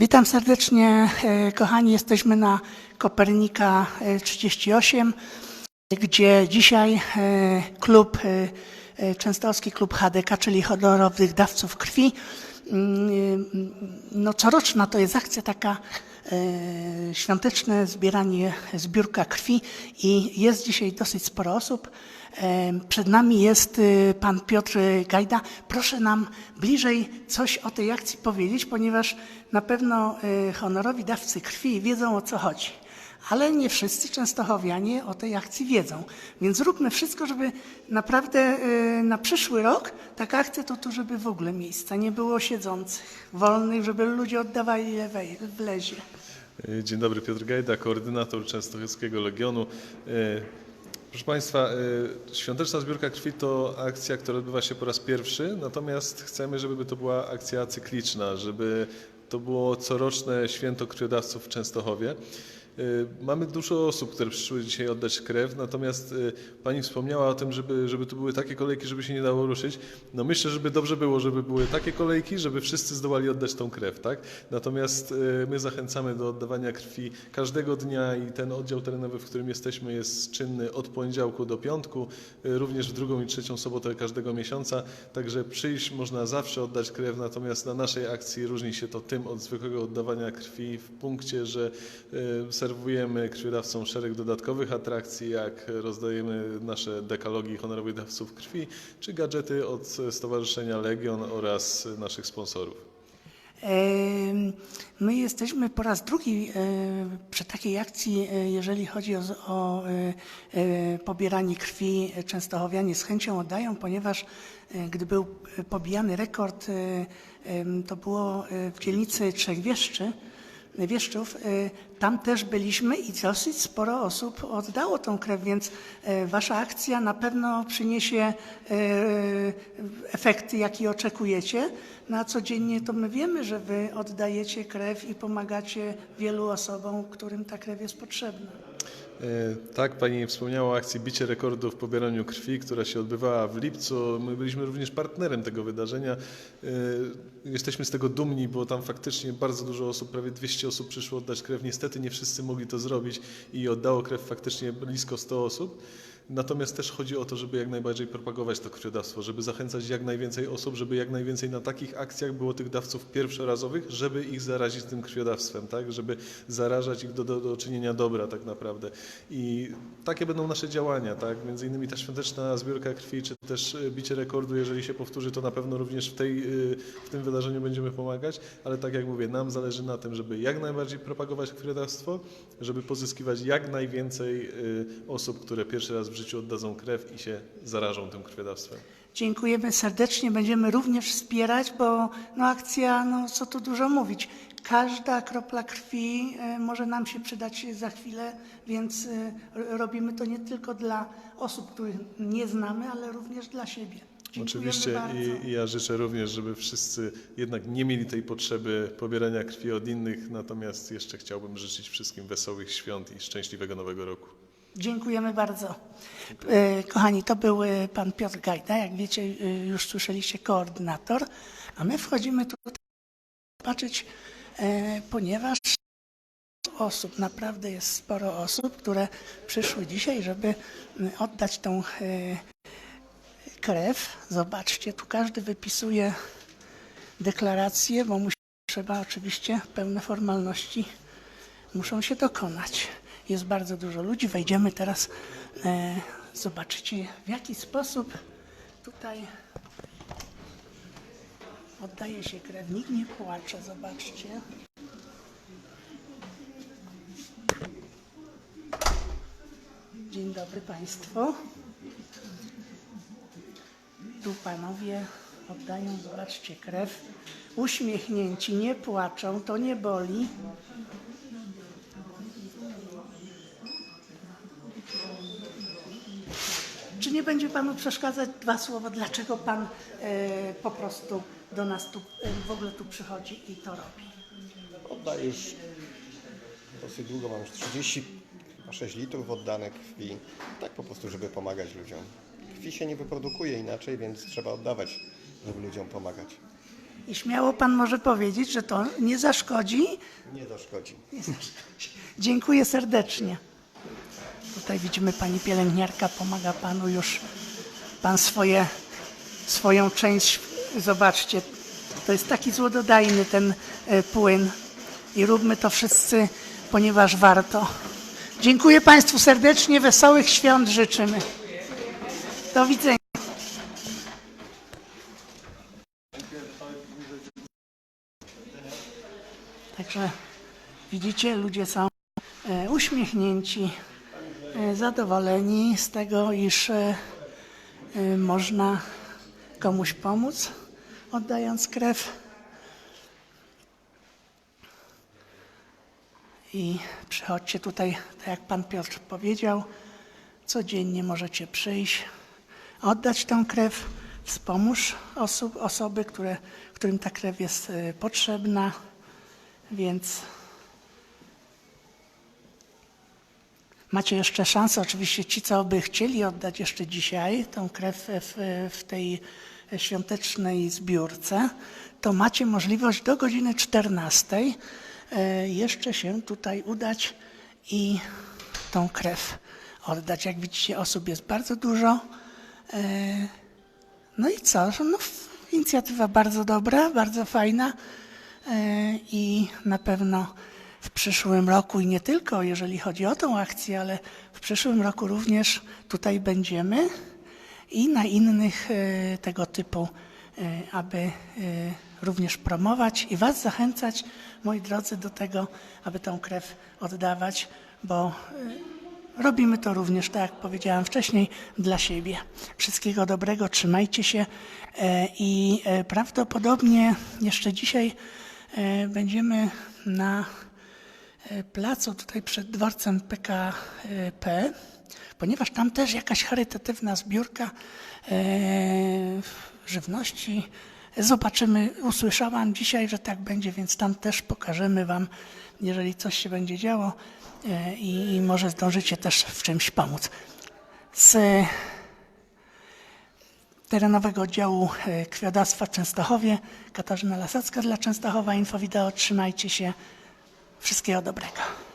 Witam serdecznie, e, kochani. Jesteśmy na Kopernika e, 38, gdzie dzisiaj e, klub, e, e, Częstochowski Klub HDK, czyli honorowych dawców krwi, mm, no coroczna to jest akcja taka e, świąteczne zbieranie, zbiórka krwi i jest dzisiaj dosyć sporo osób. E, Przed nami jest e, pan Piotr Gajda. Proszę nam bliżej coś o tej akcji powiedzieć, ponieważ na pewno e, honorowi dawcy krwi wiedzą o co chodzi. Ale nie wszyscy częstochowianie o tej akcji wiedzą. Więc zróbmy wszystko, żeby naprawdę e, na przyszły rok taka akcja to tu, żeby w ogóle miejsca nie było siedzących, wolnych, żeby ludzie oddawali ile wej- wlezie. Dzień dobry, Piotr Gajda, koordynator Częstochowskiego Legionu. E, Proszę Państwa, e, świąteczna zbiórka krwi to akcja, która odbywa się po raz pierwszy, natomiast chcemy, żeby to była akcja cykliczna, żeby to było coroczne święto krwiodawców w Częstochowie. E, Mamy dużo osób, które przyszły dzisiaj oddać krew, natomiast e, Pani wspomniała o tym, żeby, żeby tu były takie kolejki, żeby się nie dało ruszyć. No myślę, żeby dobrze było, żeby były takie kolejki, żeby wszyscy zdołali oddać tą krew, tak? Natomiast e, my zachęcamy do oddawania krwi każdego dnia i ten oddział terenowy, w którym jesteśmy jest czynny od poniedziałku do piątku, również w drugą i trzecią sobotę każdego miesiąca, także przyjść można zawsze oddać krew, natomiast na naszej akcji różni się to tym od zwykłego oddawania krwi w punkcie, że e, serwujemy krwiodawcom szereg dodatkowych atrakcji, jak rozdajemy nasze dekalogi honorowych dawców krwi, czy gadżety od Stowarzyszenia Legion oraz naszych sponsorów. My jesteśmy po raz drugi e, przy takiej akcji, e, jeżeli chodzi o, o e, pobieranie krwi. Częstochowianie z chęcią oddają, ponieważ gdy był pobijany rekord, to było w dzielnicy Trzech Wieszczy, Wieszczów, e, tam też byliśmy i dosyć sporo osób oddało tą krew, więc e, wasza akcja na pewno przyniesie e, efekty, jakie oczekujecie. Na codziennie to my wiemy, że wy oddajecie krew i pomagacie wielu osobom, którym ta krew jest potrzebna. E, Tak, Pani wspomniała o akcji Bicie Rekordu w pobieraniu krwi, która się odbywała w lipcu. My byliśmy również partnerem tego wydarzenia. E, Jesteśmy z tego dumni, bo tam faktycznie bardzo dużo osób, prawie 200 osób przyszło oddać krew. Niestety nie wszyscy mogli to zrobić i oddało krew faktycznie blisko 100 osób. Natomiast też chodzi o to, żeby jak najbardziej propagować to krwiodawstwo, żeby zachęcać jak najwięcej osób, żeby jak najwięcej na takich akcjach było tych dawców pierwszorazowych, żeby ich zarazić tym krwiodawstwem, tak? żeby zarażać ich do, do, do czynienia dobra tak naprawdę. I takie będą nasze działania, tak? między innymi ta świąteczna zbiórka krwi, czy też e, bicie rekordu, jeżeli się powtórzy, to na pewno również w, tej, e, w tym wydarzeniu będziemy pomagać, ale tak jak mówię, nam zależy na tym, żeby jak najbardziej propagować krwiodawstwo, żeby pozyskiwać jak najwięcej e, osób, które pierwszy raz w życiu oddadzą krew i się zarażą tym krwiodawstwem. Dziękujemy serdecznie, będziemy również wspierać, bo no, akcja, no co tu dużo mówić, każda kropla krwi e, może nam się przydać za chwilę, więc e, robimy to nie tylko dla osób, których nie znamy, ale również dla siebie. Dziękujemy Oczywiście bardzo. i, ja życzę również, żeby wszyscy jednak nie mieli tej potrzeby pobierania krwi od innych, natomiast jeszcze chciałbym życzyć wszystkim wesołych świąt i szczęśliwego nowego roku. Dziękujemy bardzo. E, Kochani, to był pan Piotr Gajda, jak wiecie, już słyszeliście, koordynator, a my wchodzimy tutaj zobaczyć, ponieważ osób, naprawdę jest sporo osób, które przyszły dzisiaj, żeby oddać tą e, krew. Zobaczcie, tu każdy wypisuje deklarację, bo musi, trzeba oczywiście pełne formalności muszą się dokonać. Jest bardzo dużo ludzi. Wejdziemy teraz, e, zobaczycie w jaki sposób tutaj oddaje się krew. Nikt nie płacze, zobaczcie. Dzień dobry Państwu. Tu panowie oddają, zobaczcie, krew. Uśmiechnięci, nie płaczą, to nie boli. Czy nie będzie panu przeszkadzać dwa słowa, dlaczego pan e, po prostu do nas tu, e, w ogóle tu przychodzi i to robi? Oddaję już dosyć długo, mam już 36 litrów oddanych krwi. Tak po prostu, żeby pomagać ludziom. Krwi się nie wyprodukuje inaczej, więc trzeba oddawać, żeby ludziom pomagać. I śmiało pan może powiedzieć, że to nie zaszkodzi. Nie zaszkodzi. Dziękuję serdecznie. Tutaj widzimy pani pielęgniarka pomaga panu już. Pan swoje, swoją część, zobaczcie, to jest taki złododajny ten e, płyn. I róbmy to wszyscy, ponieważ warto. Dziękuję Państwu serdecznie, wesołych świąt życzymy. Do widzenia. Także widzicie, ludzie są e, uśmiechnięci, zadowoleni z tego, iż e, e, można komuś pomóc, oddając krew. I przychodźcie tutaj, tak jak Pan Piotr powiedział, codziennie możecie przyjść, oddać tę krew, wspomóż osób, osoby, które, którym ta krew jest e, potrzebna, więc Macie jeszcze szansę, oczywiście ci, co by chcieli oddać jeszcze dzisiaj tą krew w, w tej świątecznej zbiórce, to macie możliwość do godziny 14 e, jeszcze się tutaj udać i tą krew oddać. Jak widzicie, osób jest bardzo dużo. E, No i co? No, inicjatywa bardzo dobra, bardzo fajna e, i na pewno w przyszłym roku i nie tylko, jeżeli chodzi o tą akcję, ale w przyszłym roku również tutaj będziemy i na innych e, tego typu, e, aby e, również promować i Was zachęcać, moi drodzy, do tego, aby tą krew oddawać, bo robimy to również, tak jak powiedziałam wcześniej, dla siebie. Wszystkiego dobrego, trzymajcie się i prawdopodobnie jeszcze dzisiaj będziemy na placu tutaj przed dworcem PKP, ponieważ tam też jakaś charytatywna zbiórka e, żywności. Zobaczymy, usłyszałam dzisiaj, że tak będzie, więc tam też pokażemy Wam, jeżeli coś się będzie działo e, i, może zdążycie też w czymś pomóc. Z terenowego oddziału e, krwiodawstwa w Częstochowie, Katarzyna Lasacka dla Częstochowa, Info Wideo, trzymajcie się. Wszystkiego dobrego.